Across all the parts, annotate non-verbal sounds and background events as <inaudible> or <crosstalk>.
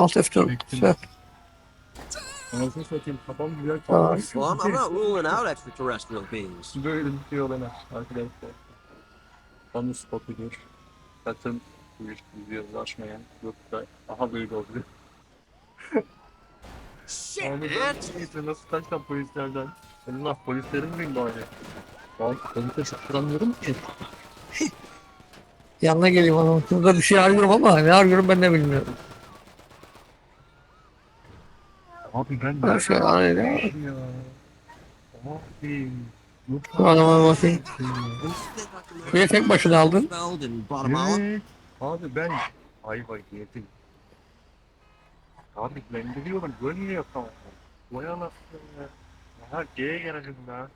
Alt F4. Bekledim. Şey. Anasını satayım kafam güzel kaldı. Well, I'm, I'm not ruling out extraterrestrial beings. Böyle bir şey olana arkadaşlar. Kamu spotudur. Zaten bu iş izliyoruz açmayan. Yoksa aha böyle oluyor. Shit, man! nasıl kaçtan polislerden? Allah polislerin miyim bari? Ben polise sıkıramıyorum ki. Yanına geleyim ama. Burada bir şey arıyorum ama ne arıyorum ben de bilmiyorum. Abi ben Her şey arayla. ya. Abi. Şu adama bakayım. Niye tek başına aldın? Evet. Abi ben ayva yedim. Abi ben biliyorum görmüyor tamam. Vay anasını ya. Ha G'ye gelelim ya.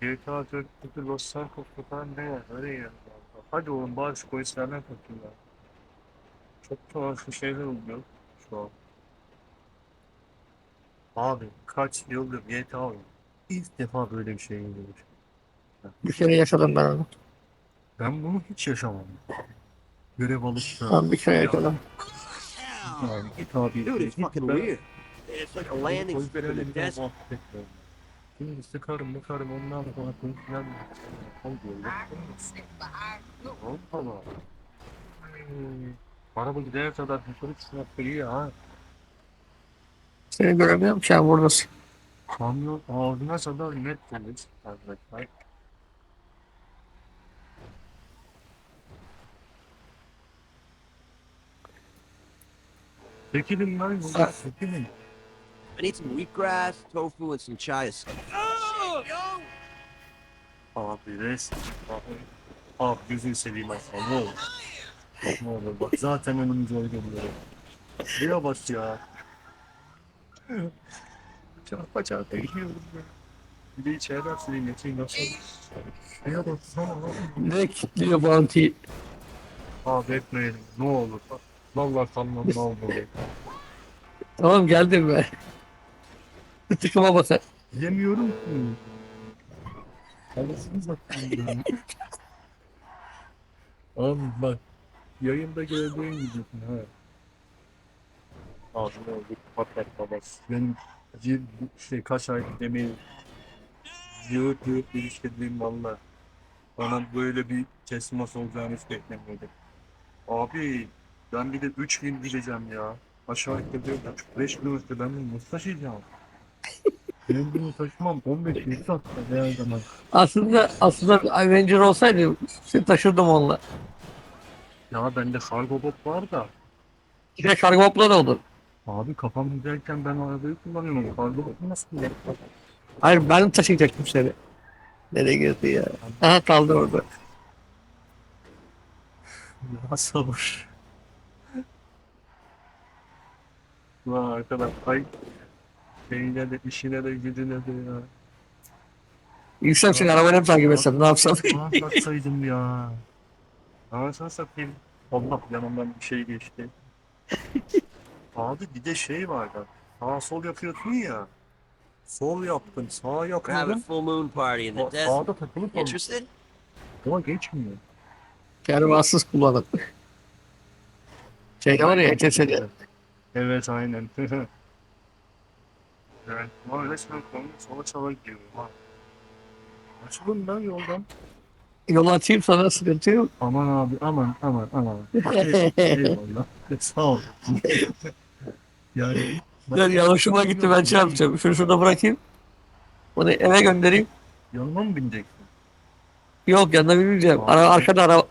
GTA 4 Kutu Los Santos falan ne ya öyle ya. Hadi oğlum şu polislerden kurtul ya. Çok tuhaf şeyler oluyor şu an. Abi kaç yıldır GTA oynuyorum. İlk defa böyle bir şey geliyor. Bir kere yaşadım ben onu. Ben bunu hiç yaşamadım. Görev alıp da. Ben bir kere yaşadım. Yani git abi. Dude, it's fucking weird. It's like a landing strip in the desert. Şimdi sıkarım bakarım ondan sonra oluyor. Allah Allah. Araba gidene kadar yukarı çıkmak geliyor ha. Seni göremiyorum ki sen buradasın. Kamyon ağzına kadar net temiz. Arkadaşlar. Çekilin lan buradan çekilin. I need some wheatgrass, tofu, and some chia seeds. Abi resmen. Abi, abi gözünü seveyim aslan ne olur. Ne olur bak zaten önümüze öyle geliyor. Şuraya bak ya. Çarpa çarpa gidiyorum ya. Bir de içeriden sileyim yatayım nasıl? Şuraya bak sana abi. Ne kilitliyor bounty'yi? Abi etmeyelim ne olur. Vallahi sanmam ne oldu. Tamam geldim ben. Tıkıma basar. Yemiyorum ki. Satayım ya. <laughs> Abi bak. Yayında gördüğün gibi ha. Abi ne oldu? Patlat babası. Benim bir şey kaç ay demeyi yığıt yığıt ilişkilediğim valla. Bana böyle bir teslimat olacağını hiç beklemiyordum. Abi ben bir de 3 gün gideceğim ya. Aşağı yukarı 5 kilometre ben bunu nasıl taşıyacağım? <laughs> Ben bunu taşımam 15 gün saatte her zaman. Aslında aslında bir Avenger olsaydı seni taşırdım onunla. Ya bende kargo bot var da. İşte kargo hopla da olur. Abi kafam güzelken ben arabayı kullanıyorum. Botu nasıl kullanıyorum? Hayır ben taşıyacaktım seni. Nereye girdi ya? Aha kaldı orada. Ya sabır. Ulan arkadaş ay şeyine de işine de gücüne de ya. İnsan seni arabayla mı takip etsem ne yapsam? Aa baksaydım ya. Anasını satayım. Allah yanımdan bir şey geçti. <laughs> Abi bir de şey var da. Sağ sol yapıyorsun ya. Sol yaptın, sağ having a full moon party in the Sa- desert. Sağda takılı kaldım. Interested? Ama geçmiyor. Kervansız kullanıp. Şey var ya ETS'de. Evet aynen. <laughs> evet. Resmen konu sola çala gidiyor. Ha. Açılın lan yoldan. Yol atayım sana sıkıntı yok. Aman abi aman aman aman. <laughs> Ey- Eyvallah. <laughs> Sağ ol. Yani. Ben yanlışıma gitti ben şey yapacağım. Şunu şurada bırakayım. Onu eve göndereyim. Yanıma mı bineceksin? Yok yanına binmeyeceğim. Ara, arkada ara,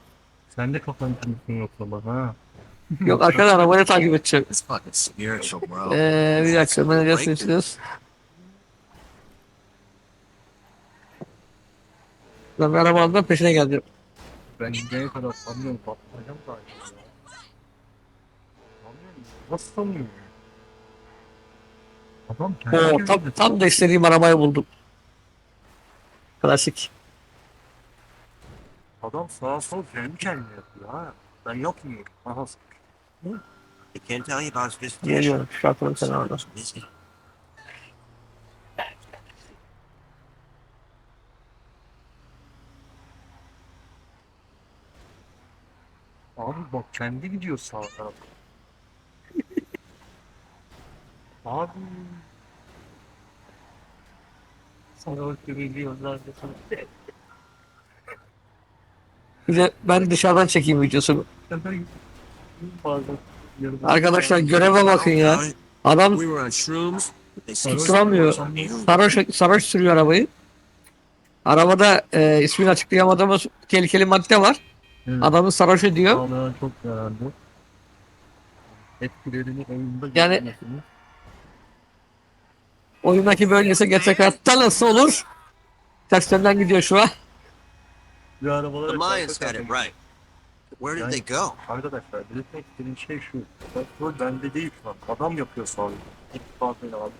Sen de kafan kırıksın yoksa bak ha. <laughs> yok arkada arabayı takip edeceğim. It's fucking spiritual, bro. Ee, bir dakika ben nasıl içeceğiz? Ben bir araba aldım peşine geldim. Ben gidene kadar sanmıyorum patlayacağım ya. Sanmıyorum. Nasıl sanmıyorum? Kendi Oo, tam, tam da istediğim arabayı buldum. Klasik. Adam sağa sol kendi kendine yapıyor ha. Ben yapmıyorum. Aha. I can't tell you about his visitation. Geliyorum. Şartını sen orada. Busy. Abi bak kendi gidiyor sağa tarafa. Abi. Sana biliyorlar. Bir de ben dışarıdan çekeyim videosunu. Arkadaşlar göreve bakın ya. Adam tutturamıyor. Sarhoş, sarhoş sürüyor arabayı. Arabada e, ismini açıklayamadığımız tehlikeli madde var. Adamı sarhoş ediyor. Çok yararlı. Etkilerini oyunda Yani- görmesini. Oyundaki böyleyse gerçek hayatta nasıl olur? Ters yönden gidiyor şu an. Bir The Mayans had it right. Where did Yani- they go? Arkadaşlar belirtmek istediğim şey şu. Petrol bende değil şu an. Adam yapıyor sonra. İttifakıyla abi.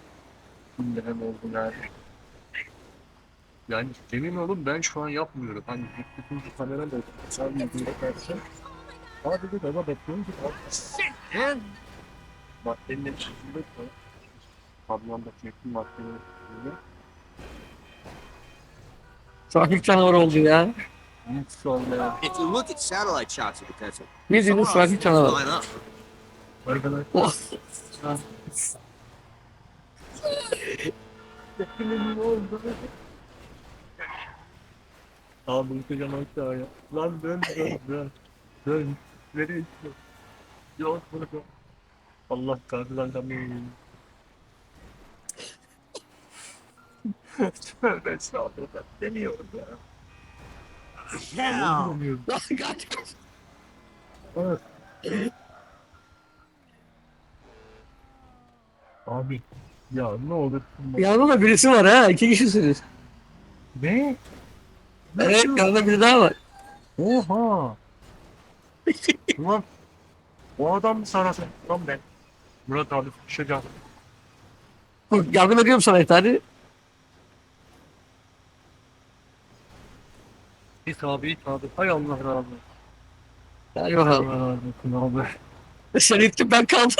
Şimdi hem oldu nerede? Yani emin olun ben şu an yapmıyorum. Hani bütün kamera da sen yüzüne karşı. Sadece bana bakıyorum ki Man, maddenin içinde Kamyonda çektiğim maddenin içinde. Trafik canavarı oldu ya. Hiç şu anda ya. if you look at satellite shots of the desert, Bildiğiniz trafik canavarı. line up. Arkadaşlar. Oh. Ne oldu? Abi bu kocaman hikaye. Lan dön dön dön. Dön. Nereye gidiyorsun? Yok burada. Allah kahretsin kameyi. Tövbe estağfurullah. Demiyorum ya. Demiyorum. Kaç. Evet. Abi ya ne olur. Yanında da birisi var ha. iki kişisiniz. Ne? Evet yanında biri daha var. Oha! Ulan o adam mı sarasın? Lan ben. Murat abi düşeceğim. Yardım ediyorum sana bir tane. İt abi it abi. Hay Allah razı olsun. Hadi Allah razı olsun abi. <laughs> Sen ittin ben kaldım.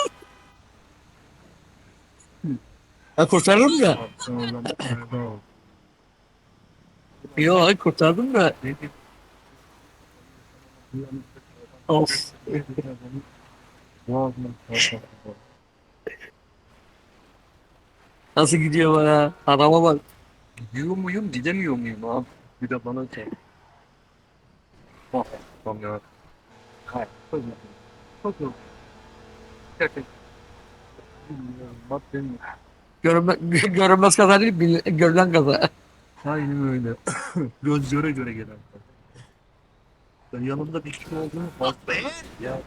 Lan. Sağ ol. Yok kurtardım da. Of. Nasıl gidiyor bana? Adama bak. Gidiyor muyum, gidemiyor muyum abi? Bir de bana sor. もう、ごめん。はい。そうですね。そうそう。Görünme, görünmez kaza değil, bil, görülen kaza. Aynen öyle. <coughs> Göz göre göre gelen kaza. Yanımda bir kişi olduğunu fark Ya.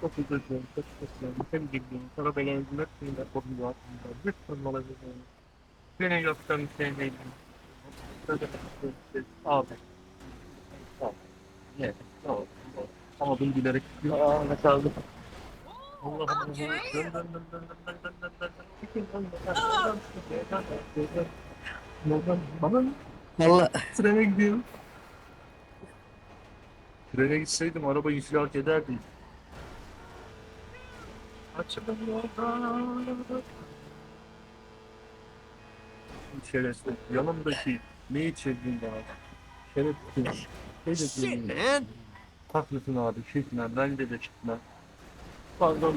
Çok özür dilerim, çok özür. Hem bildiğim, sana beğendiğimde seninle korkuyor aslında. Lütfen bana bir şey. Seni yoktan sevmeyin. Abi. Evet. Ama bunu gülerek ne çaldı. Allah Allah. Dön dön dön dön dön dön dön dön. Çekin dön dön dön. Bana mı? Valla. Trene gidiyorum. Trene gitseydim araba infilak ederdim. Açılın yoldan. Şerefsiz yanımdaki ne içirdim bana? Şerefsiz. Şey de shit, diyeyim. man. Haklısın abi. Şitme. Bence de şitme. Pardon.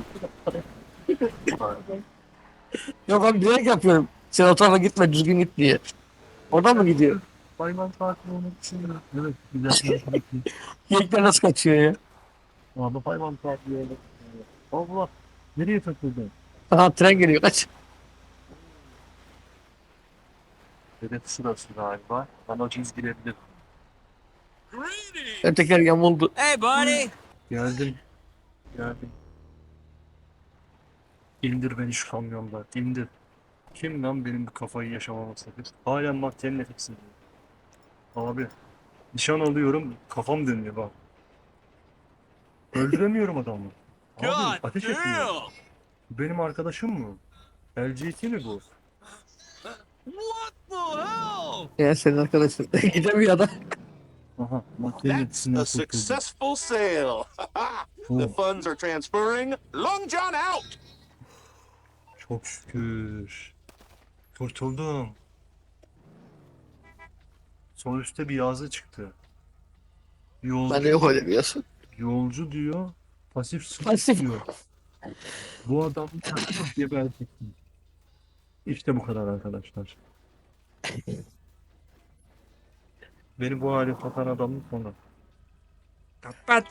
Pardon. yok abi direkt yapıyorum. Sen o tarafa gitme düzgün git diye. Oradan mı gidiyor? Bayman tatili olmak için. Evet. Güzel. <laughs> Yekler nasıl kaçıyor ya? Abi hayvan tatili olmak için. Allah. Nereye takıldın? Aha tren geliyor kaç. Hedef sırası galiba. Bana çizgilebilir. Ötekiler yamuldu. Hey, buddy. Geldim. Geldim. İndir beni şu kamyondan. İndir. Kim lan benim bu kafayı yaşamama sebep? Halen bak senin nefesin. Abi. Nişan alıyorum. Kafam dönüyor bak. Öldüremiyorum adamı. Abi ateş etmiyor. Bu Benim arkadaşım mı? LGT mi bu? What the hell? Ya senin arkadaşın. <laughs> Gidemiyor adam. Aha. That's a successful sale. <laughs> the Oh, funds are transferring. Long John out. çok şükür. Kurtuldum. Üstte bir yazı çıktı. Yolcu, Ben de yok öyle biliyorsun. yolcu diyor. Pasif suç Pasif. diyor. Bu adam <laughs> gebertecek. İşte bu kadar arkadaşlar. Beni bu hale satan adamın sonu. Kapat.